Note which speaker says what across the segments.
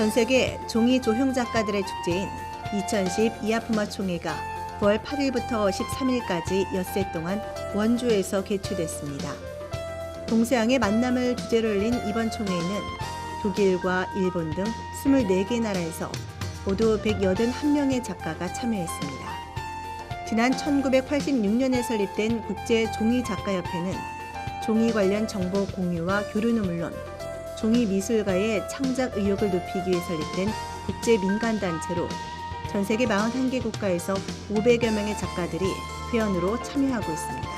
Speaker 1: 전 세계 종이 조형 작가들의 축제인 2010 이아프마 총회가 9월 8일부터 13일까지 엿새 동안 원주에서 개최됐습니다. 동서양의 만남을 주제로 열린 이번 총회에는 독일과 일본 등 24개 나라에서 모두 181명의 작가가 참여했습니다. 지난 1986년에 설립된 국제 종이 작가협회는 종이 관련 정보 공유와 교류는 물론 종이 미술가의 창작 의욕을 높이기 위해 설립된 국제 민간 단체로 전 세계 41개 국가에서 500여 명의 작가들이 회원으로 참여하고 있습니다.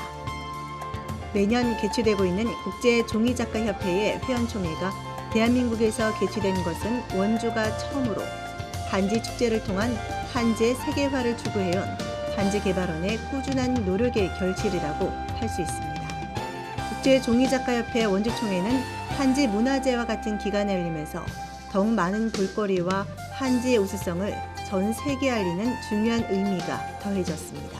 Speaker 1: 매년 개최되고 있는 국제 종이 작가 협회의 회원 총회가 대한민국에서 개최된 것은 원주가 처음으로 한지 축제를 통한 한지의 세계화를 추구해온 한지 개발원의 꾸준한 노력의 결실이라고 할 수 있습니다. 국제 종이 작가 협회 원주 총회는 한지 문화제와 같은 기간에 열리면서 더욱 많은 볼거리와 한지의 우수성을 전 세계에 알리는 중요한 의미가 더해졌습니다.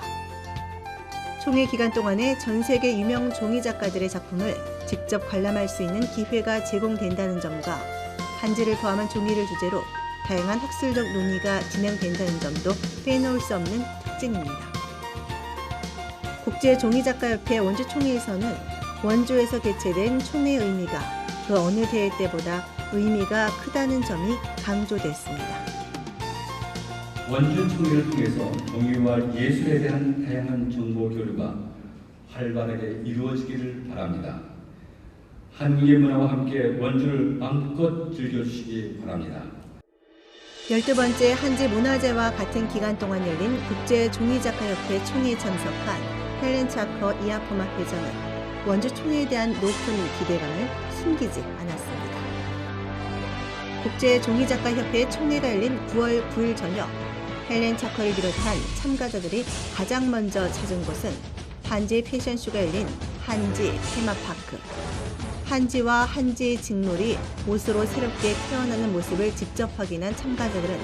Speaker 1: 총회 기간 동안에 전 세계 유명 종이 작가들의 작품을 직접 관람할 수 있는 기회가 제공된다는 점과 한지를 포함한 종이를 주제로 다양한 학술적 논의가 진행된다는 점도 빼놓을 수 없는 특징입니다. 국제 종이작가협회 원주 총회에서는 원주에서 개최된 총회의 의미가 그 어느 대회 때보다 의미가 크다는 점이 강조됐습니다.
Speaker 2: 원주 총회를 통해서 종이와 예술에 대한 다양한 정보 교류가 활발하게 이루어지기를 바랍니다. 한국의 문화와 함께 원주를 마음껏 즐겨주시기 바랍니다.
Speaker 1: 12번째 한지 문화제와 같은 기간 동안 열린 국제 종이작가협회 총회에 참석한 헬렌 차커 이아포마 회장은 원주 총회에 대한 높은 기대감을 숨기지 않았습니다. 국제 종이작가협회 총회가 열린 9월 9일 저녁 헬렌 차커를 비롯한 참가자들이 가장 먼저 찾은 곳은 한지 패션쇼가 열린 한지 테마파크. 한지와 한지 직놀이 옷으로 새롭게 태어나는 모습을 직접 확인한 참가자들은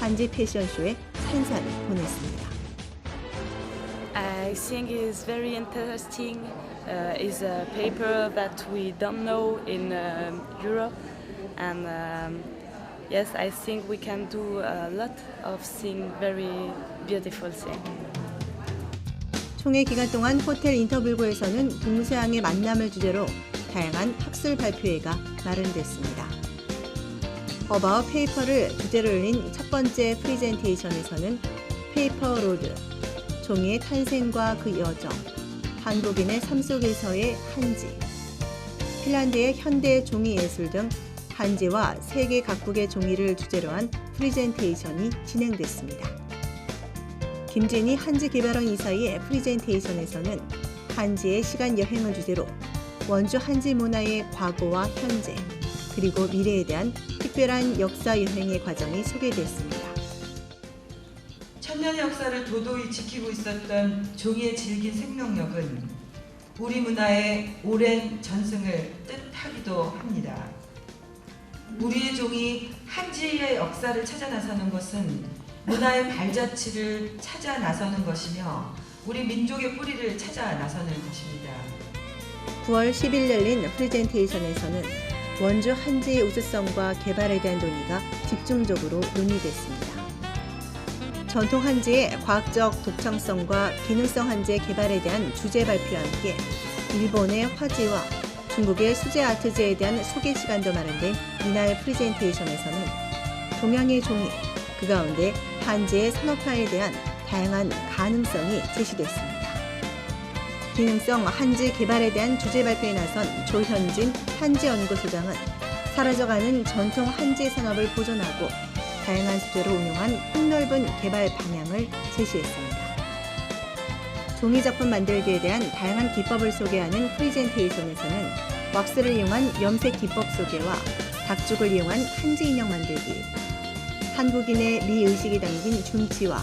Speaker 1: 한지 패션쇼에 찬사를 보냈습니다.
Speaker 3: I think is very interesting. Uh, is a paper that we don't know in um Europe, and um, yes, I think we can do a lot of thing very beautiful thing.
Speaker 1: 총회 기간 동안 호텔 인터뷰고에서는 동서양의 만남을 주제로 다양한 학술 발표회가 마련됐습니다. 어바웃 페이퍼를 주제로 열린 첫 번째 프리젠테이션에서는 페이퍼 로드, 종이의 탄생과 그 여정, 한국인의 삶 속에서의 한지, 핀란드의 현대 종이 예술 등 한지와 세계 각국의 종이를 주제로 한 프리젠테이션이 진행됐습니다. 김진희 한지 개발원 이사의 프리젠테이션에서는 한지의 시간 여행을 주제로 원주 한지 문화의 과거와 현재 그리고 미래에 대한 특별한 역사 여행의 과정이 소개됐습니다.
Speaker 4: 천년의 역사를 도도히 지키고 있었던 종이의 질긴 생명력은 우리 문화의 오랜 전승을 뜻하기도 합니다. 우리의 종이 한지의 역사를 찾아 나서는 것은 문화의 발자취를 찾아 나서는 것이며 우리 민족의 뿌리를 찾아 나서는 것입니다.
Speaker 1: 9월 10일 열린 프레젠테이션에서는 원주 한지의 우수성과 개발에 대한 논의가 집중적으로 논의됐습니다. 전통 한지의 과학적 독창성과 기능성 한지의 개발에 대한 주제 발표와 함께 일본의 화지와 중국의 수제 아트제에 대한 소개 시간도 마련된 이날 프레젠테이션에서는 동양의 종이, 그 가운데 한지의 산업화에 대한 다양한 가능성이 제시됐습니다. 기능성 한지 개발에 대한 주제 발표에 나선 조현진 한지연구소장은 사라져가는 전통 한지 산업을 보존하고 다양한 소재로 운용한 폭넓은 개발 방향을 제시했습니다. 종이 작품 만들기에 대한 다양한 기법을 소개하는 프리젠테이션에서는 왁스를 이용한 염색 기법 소개와 닭죽을 이용한 한지 인형 만들기, 한국인의 미의식이 담긴 줌치와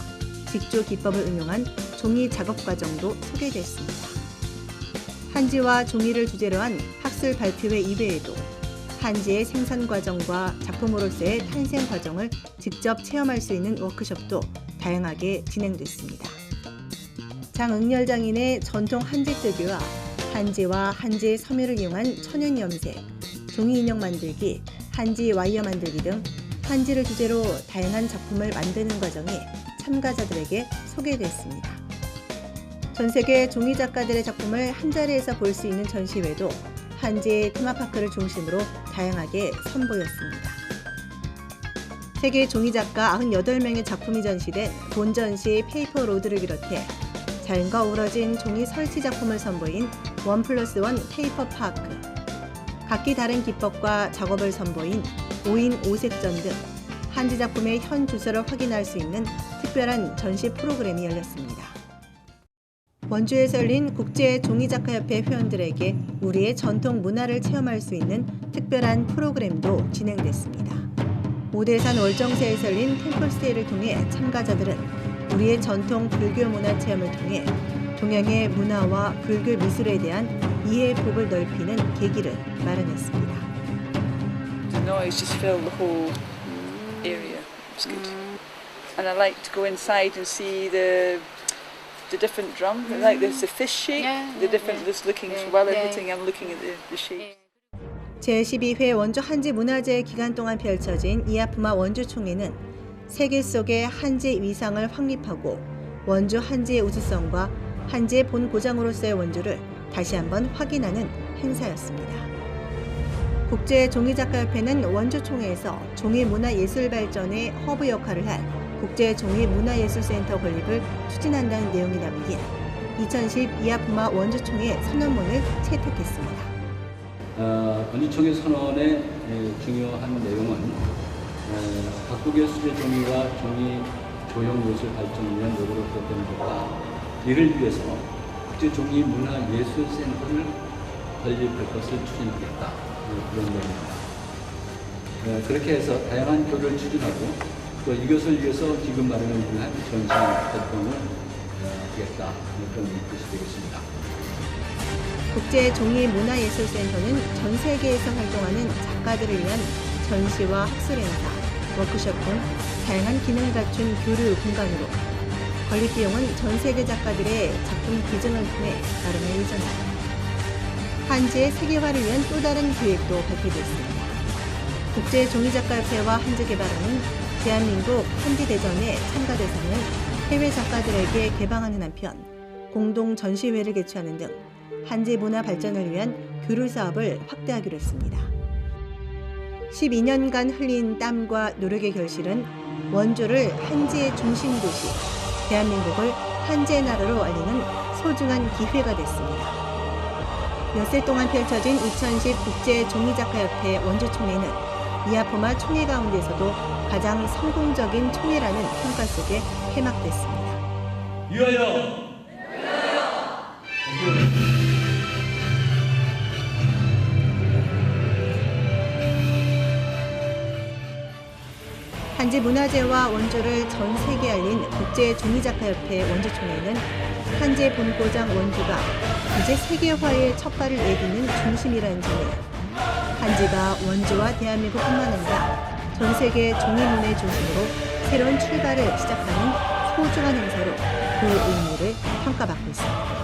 Speaker 1: 직조 기법을 응용한 종이 작업 과정도 소개됐습니다. 한지와 종이를 주제로 한 학술 발표회 이외에도 한지의 생산 과정과 작품으로서의 탄생 과정을 직접 체험할 수 있는 워크숍도 다양하게 진행됐습니다. 장응렬 장인의 전통 한지 뜨기와 한지와 한지 섬유를 이용한 천연 염색, 종이 인형 만들기, 한지 와이어 만들기 등 한지를 주제로 다양한 작품을 만드는 과정이 참가자들에게 소개됐습니다. 전 세계 종이 작가들의 작품을 한 자리에서 볼 수 있는 전시회도 한지 테마파크를 중심으로 다양하게 선보였습니다. 세계 종이 작가 98명의 작품이 전시된 본전시 페이퍼 로드를 비롯해 자연과 어우러진 종이 설치 작품을 선보인 원 플러스 원 페이퍼 파크, 각기 다른 기법과 작업을 선보인 5인 5색전 등 한지 작품의 현 주소를 확인할 수 있는 특별한 전시 프로그램이 열렸습니다. 원주에서 열린 국제 종이작가협회 회원들에게 우리의 전통 문화를 체험할 수 있는 특별한 프로그램도 진행됐습니다. 오대산 월정사에서 열린 템플스테이를 통해 참가자들은 우리의 전통 불교 문화 체험을 통해 동양의 문화와 불교 미술에 대한 이해의 폭을 넓히는 계기를 마련했습니다.
Speaker 5: And I like to go inside and see the the different drum. I like there's the fish shape,
Speaker 6: Yeah,
Speaker 5: the
Speaker 6: yeah,
Speaker 5: different.
Speaker 6: yeah.
Speaker 5: Just looking
Speaker 6: Yeah,
Speaker 5: while
Speaker 6: yeah.
Speaker 5: everything, I'm looking at the, the shape.
Speaker 1: 제12회 원주 한지 문화제 기간 동안 펼쳐진 이아프마 원주 총회는 세계 속의 한지 위상을 확립하고 원주 한지의 우수성과 한지의 본 고장으로서의 원주를 다시 한번 확인하는 행사였습니다. 국제 종이작가협회는 원주 총회에서 종이 문화 예술 발전의 허브 역할을 할 국제 종이 문화예술센터 건립을 추진한다는 내용이 담긴 2010 이아프마 원주 총회 선언문을 채택했습니다.
Speaker 2: 어, 원주총회 선언의 에, 중요한 내용은 에, 각국의 수제 종이와 종이 조형 예술 발전을 위한 노력을 기억하는 것과 이를 위해서 국제 종이 문화 예술 센터를 건립할 것을 추진하겠다 어, 그런 내용입니다. 어, 그렇게 해서 다양한 교류를 추진하고 또 이것을 위해서 지금 마련을 위한 전시 활동을 어, 하겠다 그런 뜻이 되겠습니다.
Speaker 1: 국제 종이 문화예술센터는 전 세계에서 활동하는 작가들을 위한 전시와 학술 행사, 워크숍 등 다양한 기능을 갖춘 교류 공간으로 건립 비용은 전 세계 작가들의 작품 기증을 통해 마련할 예정입니다. 한지의 세계화를 위한 또 다른 계획도 발표됐습니다. 국제 종이작가협회와 한지개발원은 대한민국 한지대전의 참가 대상을 해외 작가들에게 개방하는 한편 공동 전시회를 개최하는 등 한지 문화 발전을 위한 교류 사업을 확대하기로 했습니다. 12년간 흘린 땀과 노력의 결실은 원주를 한지의 중심 도시, 대한민국을 한지의 나라로 알리는 소중한 기회가 됐습니다. 엿새 동안 펼쳐진 2010 국제 종이작가협회 원주 총회는 이아프마 총회 가운데서도 가장 성공적인 총회라는 평가 속에 개막됐습니다.
Speaker 2: 위하여!
Speaker 1: 한지 문화재와 원주를 전 세계에 알린 국제 종이작가협회 원주총회는 한지의 본고장 원주가 이제 세계화의 첫 발을 내딛는 중심이라는 점에 한지가 원주와 대한민국뿐만 아니라 전 세계 종이문의 중심으로 새로운 출발을 시작하는 소중한 행사로 그 의미를 평가받고 있습니다.